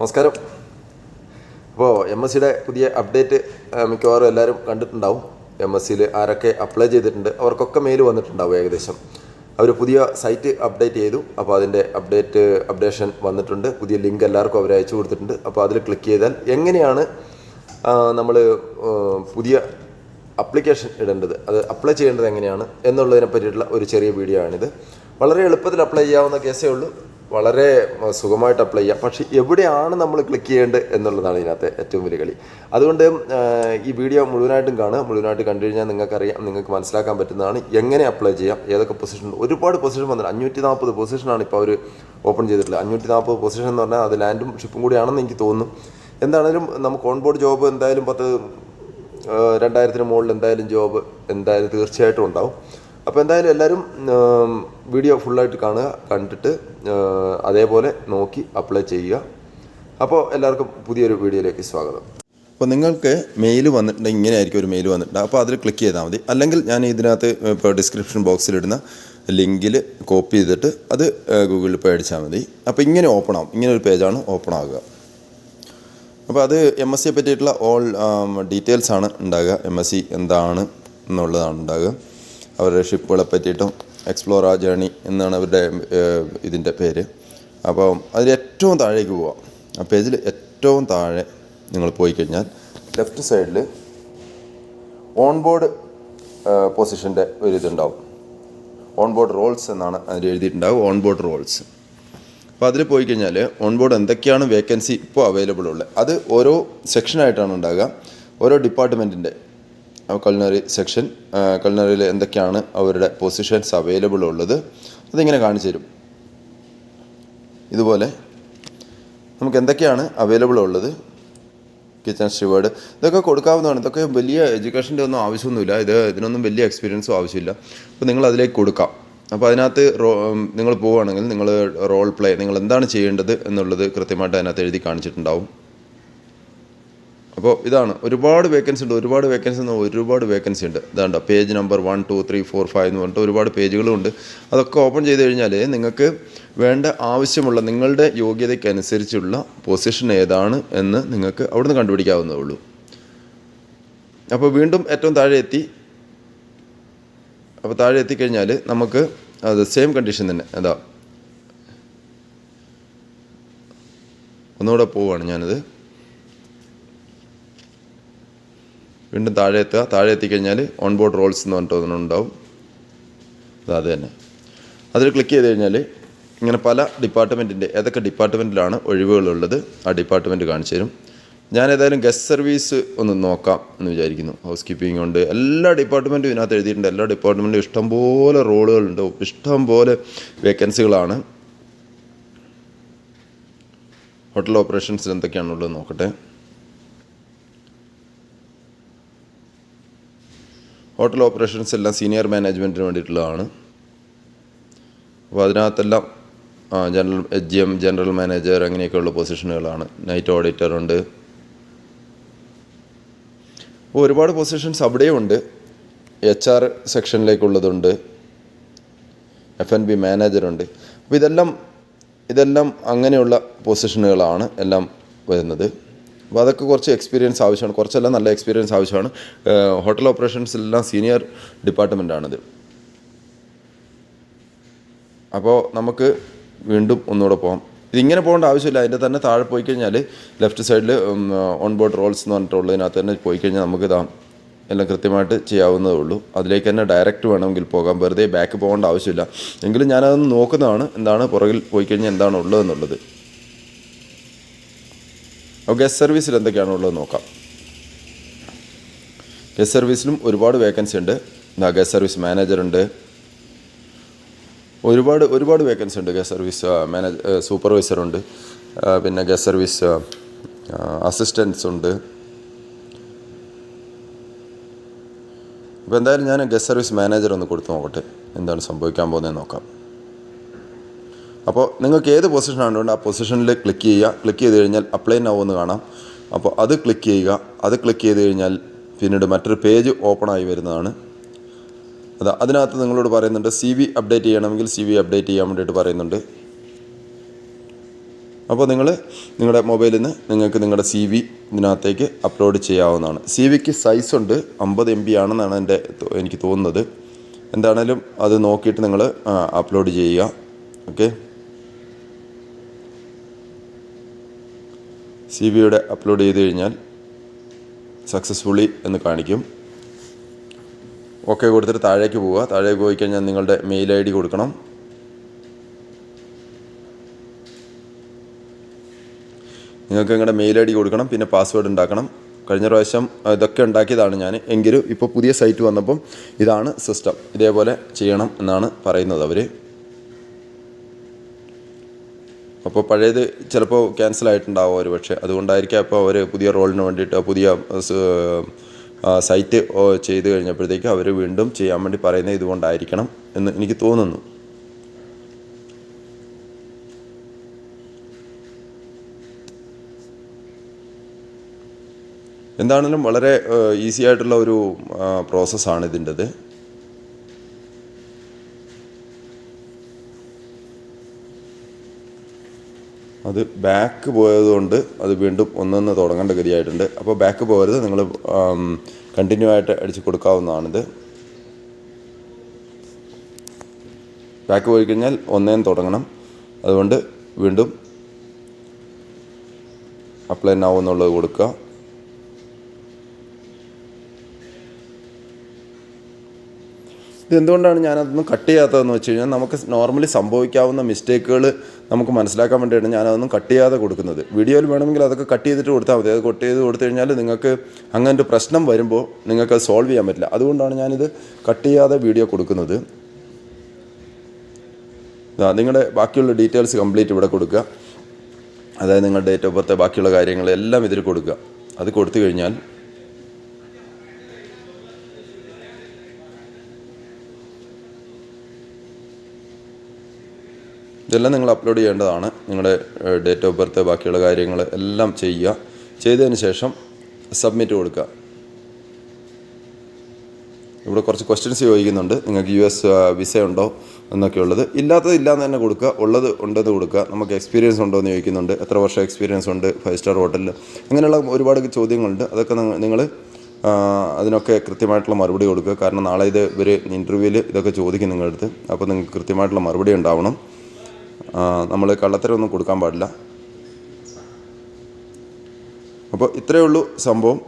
നമസ്കാരം. അപ്പോൾ M S സിയുടെ പുതിയ അപ്ഡേറ്റ് മിക്കവാറും എല്ലാവരും കണ്ടിട്ടുണ്ടാവും. എം എസ് സിയിൽ ആരൊക്കെ അപ്ലൈ ചെയ്തിട്ടുണ്ട് അവർക്കൊക്കെ മെയിൽ വന്നിട്ടുണ്ടാവും ഏകദേശം. അവർ പുതിയ സൈറ്റ് അപ്ഡേറ്റ് ചെയ്തു. അപ്പോൾ അതിന്റെ അപ്ഡേറ്റ് അപ്ഡേഷൻ വന്നിട്ടുണ്ട്. പുതിയ ലിങ്ക് എല്ലാവർക്കും അവർ അയച്ചു കൊടുത്തിട്ടുണ്ട്. അപ്പോൾ അതിൽ ക്ലിക്ക് ചെയ്താൽ എങ്ങനെയാണ് നമ്മൾ പുതിയ അപ്ലിക്കേഷൻ ഇടേണ്ടത്? അത് അപ്ലൈ ചെയ്യേണ്ടത് എങ്ങനെയാണ്? എന്നുള്ളതിനെ പറ്റിയിട്ടുള്ള ഒരു ചെറിയ വീഡിയോ ആണിത്. വളരെ എളുപ്പത്തിൽ അപ്ലൈ ചെയ്യാവുന്ന കേസേ ഉള്ളൂ. വളരെ സുഖമായിട്ട് അപ്ലൈ ചെയ്യാം. പക്ഷേ എവിടെയാണ് നമ്മൾ ക്ലിക്ക് ചെയ്യേണ്ടത് എന്നുള്ളതാണ് ഇതിനകത്ത് ഏറ്റവും വലിയ കളി. അതുകൊണ്ട് ഈ വീഡിയോ മുഴുവനായിട്ടും കാണുക. മുഴുവനായിട്ട് കണ്ടു കഴിഞ്ഞാൽ നിങ്ങൾക്കറിയാം നിങ്ങൾക്ക് മനസ്സിലാക്കാൻ പറ്റുന്നതാണ് എങ്ങനെ അപ്ലൈ ചെയ്യാം ഏതൊക്കെ പൊസിഷൻ ഒരുപാട് പൊസിഷൻ വന്നിട്ടുണ്ട്. അഞ്ഞൂറ്റി നാൽപ്പത് പൊസിഷനാണ് ഇപ്പോൾ അവർ ഓപ്പൺ ചെയ്തിട്ടുള്ളത്. അഞ്ഞൂറ്റി നാൽപ്പത് പൊസിഷൻ എന്ന് പറഞ്ഞാൽ അത് ലാൻഡും ഷിപ്പും കൂടിയാണെന്ന് എനിക്ക് തോന്നുന്നു. എന്താണെങ്കിലും നമുക്ക് ഓൺ ബോർഡ് ജോബ് എന്തായാലും പത്ത് രണ്ടായിരത്തിന് മുകളിൽ എന്തായാലും ജോബ് എന്തായാലും തീർച്ചയായിട്ടും ഉണ്ടാവും. അപ്പോൾ എന്തായാലും എല്ലാവരും വീഡിയോ ഫുള്ളായിട്ട് കാണുക കണ്ടിട്ട് അതേപോലെ നോക്കി അപ്ലൈ ചെയ്യുക. അപ്പോൾ എല്ലാവർക്കും പുതിയൊരു വീഡിയോയിലേക്ക് സ്വാഗതം. അപ്പോൾ നിങ്ങൾക്ക് മെയിൽ വന്നിട്ടുണ്ടെങ്കിൽ ഇങ്ങനെ ആയിരിക്കും ഒരു മെയിൽ വന്നിട്ടുണ്ട് അപ്പോൾ അതിൽ ക്ലിക്ക് ചെയ്താൽ മതി. അല്ലെങ്കിൽ ഞാൻ ഇതിനകത്ത് ഇപ്പോൾ ഡിസ്ക്രിപ്ഷൻ ബോക്സിലിടുന്ന ലിങ്കിൽ കോപ്പി ചെയ്തിട്ട് അത് ഗൂഗിളിൽ പോയി അടിച്ചാൽ മതി. അപ്പോൾ ഇങ്ങനെ ഓപ്പൺ ആവും. ഇങ്ങനെ ഒരു പേജാണ് ഓപ്പൺ ആകുക അപ്പോൾ അത് എം എസ് സിയെ പറ്റിയിട്ടുള്ള ഓൾ ഡീറ്റെയിൽസ് ഉണ്ടാകുക എം എസ് സി എന്താണ് എന്നുള്ളതാണ് ഉണ്ടാകുക അവരുടെ ഷിപ്പുകളെ പറ്റിയിട്ടും എക്സ്പ്ലോർ ആ ജേണി എന്നാണ് അവരുടെ ഇതിന്റെ പേര്. അപ്പം അതിൽ ഏറ്റവും താഴേക്ക് പോവാം. ആ പേജിൽ ഏറ്റവും താഴെ നിങ്ങൾ പോയി കഴിഞ്ഞാൽ ലെഫ്റ്റ് സൈഡിൽ ഓൺ ബോർഡ് പൊസിഷന്റെ ഒരു ഇതുണ്ടാവും. ഓൺ ബോർഡ് റോൾസ് എന്നാണ് അതിൽ എഴുതിയിട്ടുണ്ടാവും ഓൺ ബോർഡ് റോൾസ് അപ്പോൾ അതിൽ പോയി കഴിഞ്ഞാൽ ഓൺ ബോർഡ് എന്തൊക്കെയാണ് വേക്കൻസി ഇപ്പോൾ അവൈലബിൾ ഉള്ളത്. അത് ഓരോ സെക്ഷനായിട്ടാണ് ഉണ്ടാകുക ഓരോ ഡിപ്പാർട്ട്മെന്റിന്റെ കൾണറി സെക്ഷൻ കൾണറിയിൽ എന്തൊക്കെയാണ് അവരുടെ പൊസിഷൻസ് അവൈലബിൾ ഉള്ളത് അതിങ്ങനെ കാണിച്ചു തരും. ഇതുപോലെ നമുക്ക് എന്തൊക്കെയാണ് അവൈലബിൾ ഉള്ളത്? കിച്ചൺ സ്റ്റുവേർഡ് ഇതൊക്കെ കൊടുക്കാവുന്നതാണ്. ഇതൊക്കെ വലിയ എഡ്യൂക്കേഷന്റെ ഒന്നും ആവശ്യമൊന്നുമില്ല. ഇത് ഇതിനൊന്നും വലിയ എക്സ്പീരിയൻസും ആവശ്യമില്ല. അപ്പോൾ നിങ്ങൾ അതിലേക്ക് കൊടുക്കാം. അപ്പോൾ അതിനകത്ത് റോ നിങ്ങൾ പോവുകയാണെങ്കിൽ നിങ്ങൾ റോൾ പ്ലേ നിങ്ങൾ എന്താണ് ചെയ്യേണ്ടത് എന്നുള്ളത് കൃത്യമായിട്ട് അതിനകത്ത് എഴുതി കാണിച്ചിട്ടുണ്ടാവും. അപ്പോൾ ഇതാണ് ഒരുപാട് വേക്കൻസി ഉണ്ട് ഒരുപാട് വേക്കൻസി എന്ന് ഒരുപാട് വേക്കൻസി ഉണ്ട്. ഇതാണ്ടോ page number one two three four five എന്ന് പറഞ്ഞിട്ട് ഒരുപാട് പേജുകളും ഉണ്ട്. അതൊക്കെ ഓപ്പൺ ചെയ്ത് കഴിഞ്ഞാൽ നിങ്ങൾക്ക് വേണ്ട ആവശ്യമുള്ള നിങ്ങളുടെ യോഗ്യതയ്ക്കനുസരിച്ചുള്ള പൊസിഷൻ ഏതാണ് എന്ന് നിങ്ങൾക്ക് അവിടുന്ന് കണ്ടുപിടിക്കാവുന്നതേ ഉള്ളൂ. അപ്പോൾ വീണ്ടും ഏറ്റവും താഴെ എത്തി. അപ്പോൾ താഴെ എത്തിക്കഴിഞ്ഞാൽ നമുക്ക് അത് സെയിം കണ്ടീഷൻ തന്നെ. എന്താ ഒന്നുകൂടെ പോവുകയാണ് ഞാനത്. വീണ്ടും താഴെ എത്തുക. താഴെ എത്തിക്കഴിഞ്ഞാൽ ഓൺ ബോർഡ് റോൾസ് എന്ന് പറഞ്ഞിട്ട് ഒന്നുണ്ടാവും അത് തന്നെ. അതിൽ ക്ലിക്ക് ചെയ്ത് കഴിഞ്ഞാൽ ഇങ്ങനെ പല ഡിപ്പാർട്ട്മെന്റിന്റെ ഏതൊക്കെ ഡിപ്പാർട്ട്മെന്റിലാണ് ഒഴിവുകളുള്ളത് ആ ഡിപ്പാർട്ട്മെന്റ് കാണിച്ചു തരും. ഞാൻ ഏതായാലും ഗസ്റ്റ് സർവീസ് ഒന്ന് നോക്കാം എന്ന് വിചാരിക്കുന്നു. ഹൗസ് കീപ്പിംഗ് ഉണ്ട്. എല്ലാ ഡിപ്പാർട്ട്മെന്റും ഇതിനകത്ത് എഴുതിയിട്ടുണ്ട്. എല്ലാ ഡിപ്പാർട്ട്മെന്റും ഇഷ്ടംപോലെ റോളുകളുണ്ട്. ഇഷ്ടംപോലെ വേക്കൻസികളാണ് ഹോട്ടൽ ഓപ്പറേഷൻസിൽ എന്തൊക്കെയാണുള്ളത് നോക്കട്ടെ. ഹോട്ടൽ ഓപ്പറേഷൻസ് എല്ലാം സീനിയർ മാനേജ്മെന്റിന് വേണ്ടിയിട്ടുള്ളതാണ്. അപ്പോൾ അതിനകത്തെല്ലാം general G M general manager അങ്ങനെയൊക്കെയുള്ള പൊസിഷനുകളാണ്. നൈറ്റ് ഓഡിറ്റർ ഉണ്ട് അപ്പോൾ ഒരുപാട് പൊസിഷൻസ് അവിടെയും ഉണ്ട്. എച്ച് ആർ സെക്ഷനിലേക്കുള്ളതുണ്ട്. എഫ് എൻ ബി മാനേജറുണ്ട്. അപ്പോൾ ഇതെല്ലാം ഇതെല്ലാം അങ്ങനെയുള്ള പൊസിഷനുകളാണ് എല്ലാം വരുന്നത്. അപ്പോൾ അതൊക്കെ കുറച്ച് എക്സ്പീരിയൻസ് ആവശ്യമാണ്. കുറച്ചെല്ലാം നല്ല എക്സ്പീരിയൻസ് ആവശ്യമാണ്. ഹോട്ടൽ ഓപ്പറേഷൻസിലെല്ലാം സീനിയർ ഡിപ്പാർട്ട്മെന്റാണിത് അപ്പോൾ നമുക്ക് വീണ്ടും ഒന്നുകൂടെ പോകാം. ഇതിങ്ങനെ പോകേണ്ട ആവശ്യമില്ല. അതിന്റെ തന്നെ താഴെ പോയി കഴിഞ്ഞാൽ ലെഫ്റ്റ് സൈഡിൽ ഓൺ ബോർഡ് റോൾസ് എന്ന് പറഞ്ഞിട്ടുള്ളതിനകത്ത് തന്നെ പോയി കഴിഞ്ഞാൽ നമുക്ക് ഇതാ എല്ലാം കൃത്യമായിട്ട് ചെയ്യാവുന്നതേ ഉള്ളൂ. അതിലേക്ക് തന്നെ ഡയറക്റ്റ് വേണമെങ്കിൽ പോകാം. വെറുതെ ബാക്ക് പോകേണ്ട ആവശ്യമില്ല. എങ്കിലും ഞാനതൊന്ന് നോക്കുന്നതാണ്. എന്താണ് പുറകിൽ പോയി കഴിഞ്ഞാൽ എന്താണ് ഉള്ളതെന്നുള്ളത്. അപ്പോൾ ഗസ്റ്റ് സർവീസിൽ എന്തൊക്കെയാണ് ഉള്ളത് നോക്കാം. ഗസ്റ്റ് സർവീസിലും ഒരുപാട് വേക്കൻസി ഉണ്ട്. ഗസ്റ്റ് സർവീസ് മാനേജർ ഉണ്ട്. ഒരുപാട് ഒരുപാട് വേക്കൻസി ഉണ്ട്. ഗസ്റ്റ് സർവീസ് മാനേജ് സൂപ്പർവൈസറുണ്ട് പിന്നെ ഗസ്റ്റ് സർവീസ് അസിസ്റ്റൻസ് ഉണ്ട്. അപ്പോൾ എന്തായാലും ഞാൻ ഗസ്റ്റ് സർവീസ് മാനേജർ ഒന്ന് കൊടുത്ത് നോക്കട്ടെ. എന്താണ് സംഭവിക്കാൻ പോകുന്നത് നോക്കാം. അപ്പോൾ നിങ്ങൾക്ക് ഏത് പൊസിഷനാണ് വേണ്ടത് ആ പൊസിഷനിൽ ക്ലിക്ക് ചെയ്യുക. ക്ലിക്ക് ചെയ്ത് കഴിഞ്ഞാൽ അപ്ലൈ നൗ എന്ന് കാണാം. അപ്പോൾ അത് ക്ലിക്ക് ചെയ്യുക. അത് ക്ലിക്ക് ചെയ്ത് കഴിഞ്ഞാൽ പിന്നീട് മറ്റൊരു പേജ് ഓപ്പൺ ആയി വരുന്നതാണ്. അത് അതിനകത്ത് നിങ്ങളോട് പറയുന്നുണ്ട് സി വി അപ്ഡേറ്റ് ചെയ്യണമെങ്കിൽ സി വി അപ്ഡേറ്റ് ചെയ്യാൻ വേണ്ടിയിട്ട് പറയുന്നുണ്ട്. അപ്പോൾ നിങ്ങൾ നിങ്ങളുടെ മൊബൈലിൽ നിന്ന് നിങ്ങൾക്ക് നിങ്ങളുടെ സി വി ഇതിനകത്തേക്ക് അപ്ലോഡ് ചെയ്യാവുന്നതാണ്. സി വിക്ക് സൈസ് ഉണ്ട് അമ്പത് എം ബി ആണെന്നാണ് എന്റെ എനിക്ക് തോന്നുന്നത്. എന്താണേലും അത് നോക്കിയിട്ട് നിങ്ങൾ അപ്ലോഡ് ചെയ്യുക. ഓക്കെ സി വിയുടെ അപ്ലോഡ് ചെയ്ത് കഴിഞ്ഞാൽ സക്സസ്ഫുള്ളി എന്ന് കാണിക്കും. ഓക്കെ കൊടുത്തിട്ട് താഴേക്ക് പോവുക. താഴേക്ക് പോയി കഴിഞ്ഞാൽ നിങ്ങളുടെ മെയിൽ ഐ ഡി കൊടുക്കണം. നിങ്ങൾക്ക് നിങ്ങളുടെ മെയിൽ ഐ ഡി കൊടുക്കണം പിന്നെ പാസ്വേഡ് ഉണ്ടാക്കണം. കഴിഞ്ഞ പ്രാവശ്യം ഇതൊക്കെ ഉണ്ടാക്കിയതാണ് ഞാൻ. എങ്കിലും ഇപ്പോൾ പുതിയ സൈറ്റ് വന്നപ്പം ഇതാണ് സിസ്റ്റം. ഇതേപോലെ ചെയ്യണം എന്നാണ് പറയുന്നത് അവർ അപ്പോൾ പഴയത് ചിലപ്പോൾ ക്യാൻസൽ ആയിട്ടുണ്ടാവും ഒരു പക്ഷേ അതുകൊണ്ടായിരിക്കാം അപ്പോൾ അവർ പുതിയ റോളിന് വേണ്ടിയിട്ട് പുതിയ സൈറ്റ് ചെയ്ത് കഴിഞ്ഞപ്പോഴത്തേക്ക് അവർ വീണ്ടും ചെയ്യാൻ വേണ്ടി പറയുന്നത് ഇതുകൊണ്ടായിരിക്കണം എന്ന് എനിക്ക് തോന്നുന്നു. എന്താണെങ്കിലും വളരെ ഈസി ആയിട്ടുള്ള ഒരു പ്രോസസ്സാണ് ഇതിന്റെത്. അത് ബാക്ക് പോയതുകൊണ്ട് അത് വീണ്ടും ഒന്നൊന്ന് തുടങ്ങേണ്ട ഗതിയായിട്ടുണ്ട്. അപ്പോൾ ബാക്ക് പോകരുത്. നിങ്ങൾ കണ്ടിന്യൂ ആയിട്ട് അടിച്ച് കൊടുക്കാവുന്നതാണിത്. ബാക്ക് പോയി കഴിഞ്ഞാൽ ഒന്നേന്ന് തുടങ്ങണം. അതുകൊണ്ട് വീണ്ടും അപ്ലൈ നാവ് എന്നുള്ളത് കൊടുക്കുക. ഇതെന്തുകൊണ്ടാണ് ഞാനതൊന്നും കട്ട് ചെയ്യാത്തതെന്ന് വെച്ച് കഴിഞ്ഞാൽ നമുക്ക് നോർമലി സംഭവിക്കാവുന്ന മിസ്റ്റേക്കുകൾ നമുക്ക് മനസ്സിലാക്കാൻ വേണ്ടിയാണ് ഞാനതൊന്നും കട്ട് ചെയ്യാതെ കൊടുക്കുന്നത്. വീഡിയോയിൽ വേണമെങ്കിൽ അതൊക്കെ കട്ട് ചെയ്തിട്ട് കൊടുത്താൽ മതി. അത് കട്ട് ചെയ്ത് കൊടുത്തു കഴിഞ്ഞാൽ നിങ്ങൾക്ക് അങ്ങനെ ഒരു പ്രശ്നം വരുമ്പോൾ നിങ്ങൾക്ക് അത് സോൾവ് ചെയ്യാൻ പറ്റില്ല. അതുകൊണ്ടാണ് ഞാനിത് കട്ട് ചെയ്യാതെ വീഡിയോ കൊടുക്കുന്നത്. നിങ്ങളുടെ ബാക്കിയുള്ള ഡീറ്റെയിൽസ് കംപ്ലീറ്റ് ഇവിടെ കൊടുക്കുക. അതായത് നിങ്ങളുടെ ഡേറ്റ് ഓഫ് ബർത്ത് ബാക്കിയുള്ള കാര്യങ്ങളെല്ലാം ഇതിൽ കൊടുക്കുക. അത് കൊടുത്തു കഴിഞ്ഞാൽ ഇതെല്ലാം നിങ്ങൾ അപ്ലോഡ് ചെയ്യേണ്ടതാണ്. നിങ്ങളുടെ ഡേറ്റ് ഓഫ് ബർത്ത് ബാക്കിയുള്ള കാര്യങ്ങൾ എല്ലാം ചെയ്യുക. ചെയ്തതിന് ശേഷം സബ്മിറ്റ് കൊടുക്കുക. ഇവിടെ കുറച്ച് ക്വസ്റ്റ്യൻസ് ചോദിക്കുന്നുണ്ട്. നിങ്ങൾക്ക് യു എസ് വിസ ഉണ്ടോ എന്നൊക്കെ ഉള്ളത് ഇല്ലാത്തത് ഇല്ലാന്ന് തന്നെ കൊടുക്കുക. ഉള്ളത് ഉണ്ടെന്ന് കൊടുക്കുക. നമുക്ക് എക്സ്പീരിയൻസ് ഉണ്ടോ എന്ന് ചോദിക്കുന്നുണ്ട്. എത്ര വർഷം എക്സ്പീരിയൻസ് ഉണ്ട്? ഫൈവ് സ്റ്റാർ ഹോട്ടലിൽ അങ്ങനെയുള്ള ഒരുപാട് ചോദ്യങ്ങളുണ്ട്. അതൊക്കെ നിങ്ങൾ അതിനൊക്കെ കൃത്യമായിട്ടുള്ള മറുപടി കൊടുക്കുക. കാരണം നാളെ ഇത് ഇവർ ഇന്റർവ്യൂവിൽ ഇതൊക്കെ ചോദിക്കും നിങ്ങളുടെ അടുത്ത്. അപ്പോൾ നിങ്ങൾക്ക് കൃത്യമായിട്ടുള്ള മറുപടി ഉണ്ടാവണം. നമ്മൾ കള്ളത്തരമൊന്നും കൊടുക്കാൻ പാടില്ല. അപ്പോൾ ഇത്രയേ ഉള്ളൂ സംഭവം.